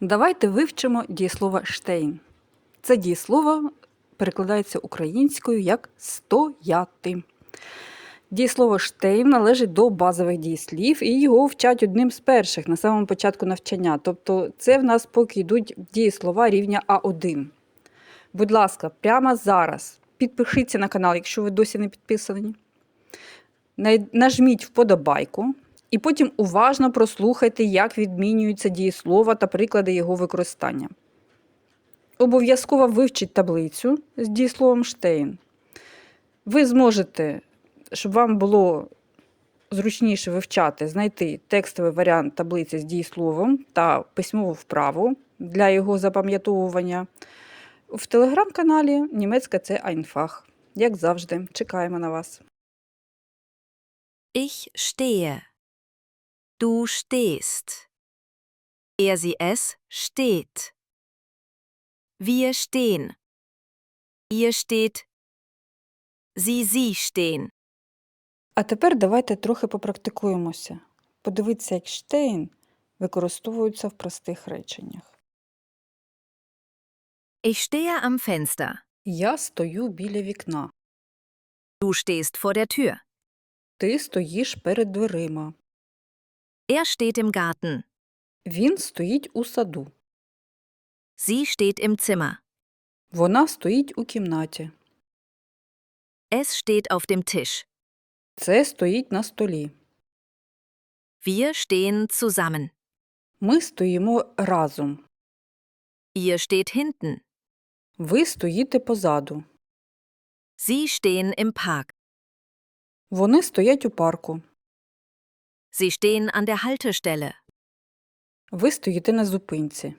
Давайте вивчимо дієслово штейн. Це дієслово перекладається українською як стояти. Дієслово штейн належить до базових дієслів, і його вчать одним з перших на самому початку навчання. Тобто, це в нас поки йдуть дієслова рівня А1. Будь ласка, прямо зараз підпишіться на канал, якщо ви досі не підписані. Нажміть вподобайку і потім уважно прослухайте, як відмінюються дієслова та приклади його використання. Обов'язково вивчіть таблицю з дієсловом штейн. Ви зможете, щоб вам було зручніше вивчати, знайти текстовий варіант таблиці з дієсловом та письмову вправу для його запам'ятовування. В телеграм-каналі Німецька це Айнфах. Як завжди, чекаємо на вас. Ich stehe. Du stehst. Er sie es steht. Wir stehen. Ihr steht. Sie sie stehen. А тепер давайте трохи попрактикуємося. Подивіться, як штейн використовуються в простих реченнях. Ich stehe am Fenster. Я стою біля вікна. Du stehst vor der Tür. Ти стоїш перед дверима. Er steht im Garten. Він стоїть у саду. Sie steht im Zimmer. Вона стоїть у кімнаті. Es steht auf dem Tisch. Це стоїть на столі. Wir stehen zusammen. Ми стоїмо разом. Ihr steht hinten. Ви стоїте позаду. Sie stehen im Park. Вони стоять у парку. Sie stehen an der Haltestelle. Ви стоїте на зупинці.